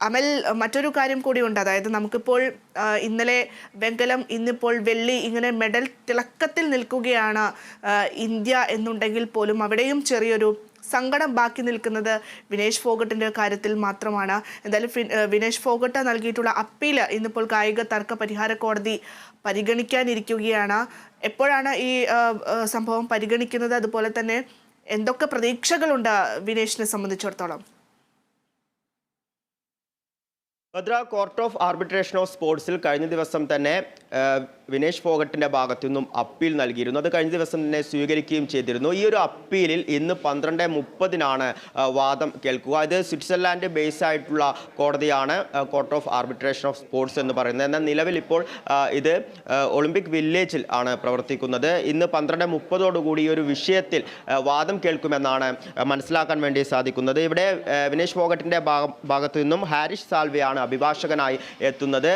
അമൽ മറ്റൊരു കാര്യം കൂടിയുണ്ട് അതായത് നമുക്കിപ്പോൾ ഇന്നലെ വെങ്കലം ഇന്നിപ്പോൾ വെള്ളി ഇങ്ങനെ മെഡൽ തിളക്കത്തിൽ നിൽക്കുകയാണ് ഇന്ത്യ എന്നുണ്ടെങ്കിൽ പോലും അവിടെയും ചെറിയൊരു സങ്കടം ബാക്കി നിൽക്കുന്നത് വിനേഷ് ഫോഗട്ടിന്റെ കാര്യത്തിൽ മാത്രമാണ്. എന്തായാലും വിനേഷ് ഫോഗട്ട് നൽകിയിട്ടുള്ള അപ്പീൽ ഇന്നിപ്പോൾ കായിക തർക്ക പരിഹാര കോടതി പരിഗണിക്കാനിരിക്കുകയാണ്. എപ്പോഴാണ് ഈ സംഭവം പരിഗണിക്കുന്നത്? അതുപോലെ തന്നെ എന്തൊക്കെ പ്രതീക്ഷകളുണ്ട് വിനേഷിനെ സംബന്ധിച്ചിടത്തോളം? ഭദ്ര കോർട്ട് ഓഫ് ആർബിട്രേഷൻ ഓഫ് സ്പോർട്സിൽ കഴിഞ്ഞ ദിവസം തന്നെ വിനേഷ് ഫോഗട്ടിന്റെ ഭാഗത്തു നിന്നും അപ്പീൽ നൽകിയിരുന്നു. അത് കഴിഞ്ഞ ദിവസം തന്നെ സ്വീകരിക്കുകയും ചെയ്തിരുന്നു. ഈ ഒരു അപ്പീലിൽ ഇന്ന് പന്ത്രണ്ട് മുപ്പതിനാണ് വാദം കേൾക്കുക. ഇത് സ്വിറ്റ്സർലാൻഡ് ബേസ് ആയിട്ടുള്ള കോടതിയാണ് court of arbitration of sports എന്ന് പറയുന്നത്. എന്നാൽ നിലവിൽ ഇപ്പോൾ ഇത് ഒളിമ്പിക് വില്ലേജിൽ ആണ് പ്രവർത്തിക്കുന്നത്. ഇന്ന് പന്ത്രണ്ട് മുപ്പതോടുകൂടി ഈ ഒരു വിഷയത്തിൽ വാദം കേൾക്കുമെന്നാണ് മനസ്സിലാക്കാൻ വേണ്ടി സാധിക്കുന്നത്. ഇവിടെ വിനേഷ് ഫോഗട്ടിന്റെ ഭാഗത്തു നിന്നും ഹാരിഷ് സാൽവെയാണ് അഭിഭാഷകനായി എത്തുന്നത്.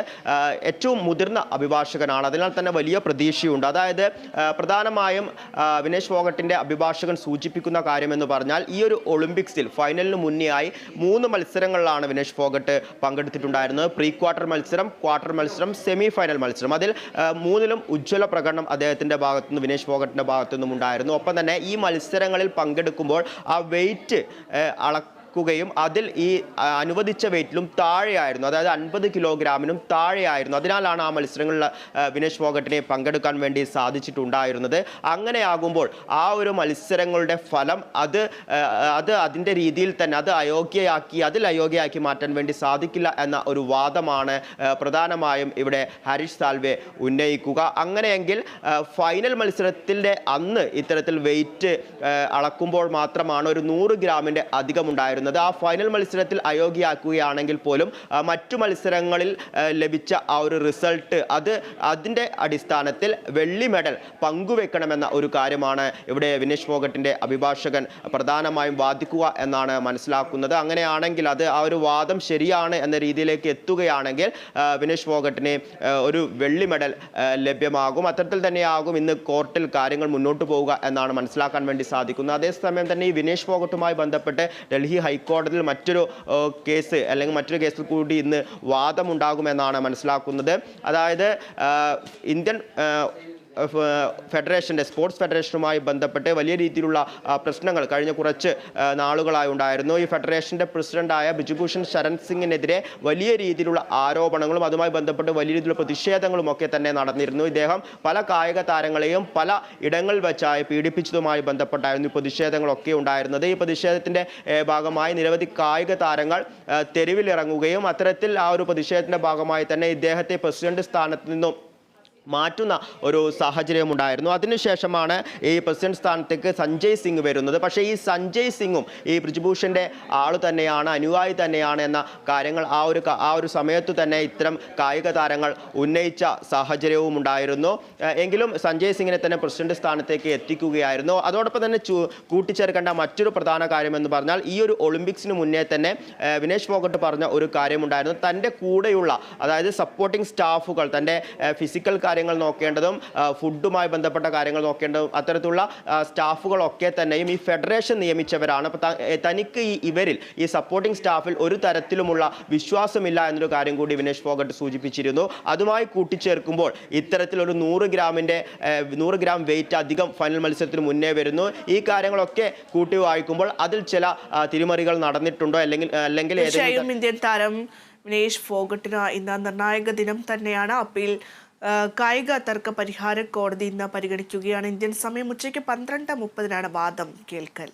ഏറ്റവും മുതിർന്ന അഭിഭാഷകനാണ്. അതിനാൽ തന്നെ വലിയ പ്രതീക്ഷയുണ്ട്. അതായത് പ്രധാനമായും വിനേഷ് ഫോഗട്ടിന്റെ അഭിഭാഷകൻ സൂചിപ്പിക്കുന്ന കാര്യമെന്ന് പറഞ്ഞാൽ ഈ ഒരു ഒളിമ്പിക്സിൽ ഫൈനലിന് മുന്നേയായി മൂന്ന് മത്സരങ്ങളിലാണ് വിനേഷ് ഫോഗട്ട് പങ്കെടുത്തിട്ടുണ്ടായിരുന്നത്. പ്രീ ക്വാർട്ടർ മത്സരം ക്വാർട്ടർ മത്സരം സെമി ഫൈനൽ മത്സരം. അതിൽ മൂന്നിലും ഉജ്ജ്വല പ്രകടനം അദ്ദേഹത്തിന്റെ ഭാഗത്തുനിന്ന് വിനേഷ് ഫോഗട്ടിന്റെ ഭാഗത്തു നിന്നും ഉണ്ടായിരുന്നു ഒപ്പം തന്നെ ഈ മത്സരങ്ങളിൽ പങ്കെടുക്കുമ്പോൾ ആ വെയിറ്റ് അള ക്കുകയും അതിൽ ഈ അനുവദിച്ച വെയിറ്റിലും താഴെയായിരുന്നു. അതായത് അൻപത് കിലോഗ്രാമിനും താഴെയായിരുന്നു. അതിനാലാണ് ആ മത്സരങ്ങളിൽ വിനേഷ് ഫോഗട്ടിനെ പങ്കെടുക്കാൻ വേണ്ടി സാധിച്ചിട്ടുണ്ടായിരുന്നത്. അങ്ങനെയാകുമ്പോൾ ആ ഒരു മത്സരങ്ങളുടെ ഫലം അത് അത് അതിന്റെ രീതിയിൽ തന്നെ അത് അയോഗ്യയാക്കി അതിൽ അയോഗ്യയാക്കി മാറ്റാൻ വേണ്ടി സാധിക്കില്ല എന്ന ഒരു വാദമാണ് പ്രധാനമായും ഇവിടെ ഹരീഷ് സാൽവെ ഉന്നയിക്കുക. അങ്ങനെയെങ്കിൽ ഫൈനൽ മത്സരത്തിന്റെ അന്ന് ഇത്തരത്തിൽ വെയിറ്റ് അളക്കുമ്പോൾ മാത്രമാണ് ഒരു നൂറ് ഗ്രാമിന്റെ അധികമുണ്ടായിരുന്നത്. ആ ഫൈനൽ മത്സരത്തിൽ അയോഗ്യയാക്കുകയാണെങ്കിൽ പോലും മറ്റു മത്സരങ്ങളിൽ ലഭിച്ച ആ ഒരു റിസൾട്ട് അത് അതിന്റെ അടിസ്ഥാനത്തിൽ വെള്ളി മെഡൽ പങ്കുവെക്കണമെന്ന ഒരു കാര്യമാണ് ഇവിടെ വിനേഷ് ഫോഗട്ടിന്റെ അഭിഭാഷകൻ പ്രധാനമായും വാദിക്കുക എന്നാണ് മനസ്സിലാക്കുന്നത്. അങ്ങനെയാണെങ്കിൽ അത് ആ ഒരു വാദം ശരിയാണ് എന്ന രീതിയിലേക്ക് എത്തുകയാണെങ്കിൽ വിനേഷ് ഫോഗട്ടിന് ഒരു വെള്ളി മെഡൽ ലഭ്യമാകും. അത്തരത്തിൽ തന്നെയാകും ഇന്ന് കോർട്ടിൽ കാര്യങ്ങൾ മുന്നോട്ട് പോവുക എന്നാണ് മനസ്സിലാക്കാൻ വേണ്ടി സാധിക്കുന്നത്. അതേസമയം തന്നെ ഈ വിനേഷ് ഫോഗട്ടുമായി ബന്ധപ്പെട്ട് ഡൽഹി ഹൈക്കോടതിയിൽ മറ്റൊരു കേസ് അല്ലെങ്കിൽ മറ്റൊരു കേസിൽ കൂടി ഇന്ന് വാദമുണ്ടാകുമെന്നാണ് മനസ്സിലാക്കുന്നത്. അതായത് ഇന്ത്യൻ ഫെഡറേഷന്റെ സ്പോർട്സ് ഫെഡറേഷനുമായി ബന്ധപ്പെട്ട് വലിയ രീതിയിലുള്ള പ്രശ്നങ്ങൾ കഴിഞ്ഞ കുറച്ച് നാളുകളായി ഉണ്ടായിരുന്നു. ഈ ഫെഡറേഷന്റെ പ്രസിഡന്റായ ബിജുഭൂഷൺ ശരൺ സിംഗിനെതിരെ വലിയ രീതിയിലുള്ള ആരോപണങ്ങളും അതുമായി ബന്ധപ്പെട്ട് വലിയ രീതിയിലുള്ള പ്രതിഷേധങ്ങളും ഒക്കെ തന്നെ നടന്നിരുന്നു. ഇദ്ദേഹം പല കായിക താരങ്ങളെയും പല ഇടങ്ങളിൽ വെച്ചായി പീഡിപ്പിച്ചതുമായി ബന്ധപ്പെട്ടായിരുന്നു ഈ പ്രതിഷേധങ്ങളൊക്കെ ഉണ്ടായിരുന്നത്. ഈ പ്രതിഷേധത്തിന്റെ ഭാഗമായി നിരവധി കായിക താരങ്ങൾ തെരുവിലിറങ്ങുകയും അത്തരത്തിൽ ആ ഒരു പ്രതിഷേധത്തിന്റെ ഭാഗമായി തന്നെ ഇദ്ദേഹത്തെ പ്രസിഡന്റ് സ്ഥാനത്ത് നിന്നും മാറ്റുന്ന ഒരു സാഹചര്യം ഉണ്ടായിരുന്നു അതിനുശേഷമാണ് ഈ പ്രസിഡന്റ് സ്ഥാനത്തേക്ക് സഞ്ജയ് സിംഗ് വരുന്നത്. പക്ഷേ ഈ സഞ്ജയ് സിംഗും ഈ ബ്രിജ്ഭൂഷന്റെ ആൾ തന്നെയാണ് അനുയായി തന്നെയാണ് എന്ന കാര്യങ്ങൾ ആ ഒരു ആ ഒരു സമയത്ത് തന്നെ ഇത്തരം കായിക താരങ്ങൾ ഉന്നയിച്ച സാഹചര്യവും ഉണ്ടായിരുന്നു. എങ്കിലും സഞ്ജയ് സിംഗിനെ തന്നെ പ്രസിഡന്റ് സ്ഥാനത്തേക്ക് എത്തിക്കുകയായിരുന്നു. അതോടൊപ്പം തന്നെ കൂട്ടിച്ചേർക്കേണ്ട മറ്റൊരു പ്രധാന കാര്യം എന്ന് പറഞ്ഞാൽ ഈ ഒരു ഒളിമ്പിക്സിന് മുന്നേ തന്നെ വിനേഷ് ഫോഗട്ട് പറഞ്ഞ ഒരു കാര്യമുണ്ടായിരുന്നു. തന്റെ കൂടെയുള്ള അതായത് സപ്പോർട്ടിംഗ് സ്റ്റാഫുകൾ തന്റെ ഫിസിക്കൽ കാര്യങ്ങൾ നോക്കേണ്ടതും ഫുഡുമായി ബന്ധപ്പെട്ട കാര്യങ്ങൾ നോക്കേണ്ടതും അത്തരത്തിലുള്ള സ്റ്റാഫുകളൊക്കെ തന്നെയും ഈ ഫെഡറേഷൻ നിയമിച്ചവരാണ്. അപ്പോൾ തനിക്ക് ഈ ഇവരിൽ ഈ സപ്പോർട്ടിംഗ് സ്റ്റാഫിൽ ഒരു തരത്തിലുമുള്ള വിശ്വാസമില്ല എന്നൊരു കാര്യം കൂടി വിനേഷ് ഫോഗട്ട് സൂചിപ്പിച്ചിരുന്നു. അതുമായി കൂട്ടിച്ചേർക്കുമ്പോൾ ഇത്തരത്തിലൊരു നൂറ് ഗ്രാമിന്റെ നൂറ് ഗ്രാം വെയിറ്റ് അധികം ഫൈനൽ മത്സരത്തിന് മുന്നേ വരുന്നു. ഈ കാര്യങ്ങളൊക്കെ കൂട്ടി വായിക്കുമ്പോൾ അതിൽ ചില തിരിമറികൾ നടന്നിട്ടുണ്ടോ? അല്ലെങ്കിൽ അല്ലെങ്കിൽ ഇന്ത്യൻ താരം വിനേഷ് ഫോഗട്ടിന് ഇന്ന് നിർണായക ദിനം തന്നെയാണ്. അപ്പീൽ കായിക തർക്ക പരിഹാര കോടതി ഇന്ന് പരിഗണിക്കുകയാണ്. ഇന്ത്യൻ സമയം ഉച്ചയ്ക്ക് പന്ത്രണ്ട് മുപ്പതിനാണ് വാദം കേൾക്കൽ.